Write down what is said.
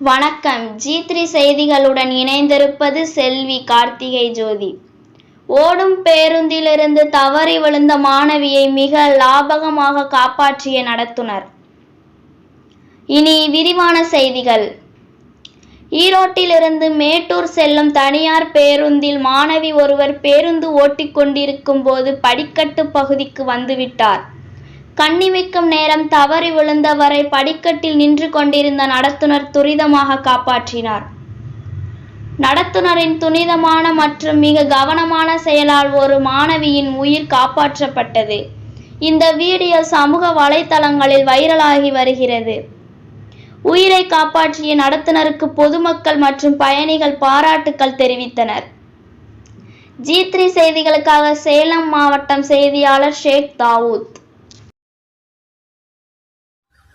வணக்கம். G three செய்திகளுடன் இணைந்திருப்பது செல்வி கார்த்திகை ஜோதி. ஓடும் பேருந்திலிருந்து தவறி விழுந்த மாணவியை மிக லாபகமாக காப்பாற்றிய நடத்துனர். இனி விரிவான செய்திகள். ஈரோட்டிலிருந்து மேட்டூர் செல்லும் தனியார் பேருந்தில் மாணவி ஒருவர் பேருந்து ஓட்டிக்கொண்டிருக்கும் போது படிக்கட்டு பகுதிக்கு வந்துவிட்டார். கண்ணிமைக்கும் நேரம் தவறி விழுந்தவரை படிக்கட்டில் நின்று கொண்டிருந்த நடத்துனர் துரிதமாக காப்பாற்றினார். நடத்துனரின் துரிதமான மற்றும் மிக கவனமான செயலால் ஒரு மாணவியின் உயிர் காப்பாற்றப்பட்டது. இந்த வீடியோ சமூக வலைதளங்களில் வைரலாகி வருகிறது. உயிரை காப்பாற்றிய நடத்துனருக்கு பொதுமக்கள் மற்றும் பயணிகள் பாராட்டுக்கள் தெரிவித்தனர். ஜி த்ரீ செய்திகளுக்காக சேலம் மாவட்டம் செய்தியாளர் ஷேக் தாவூத்.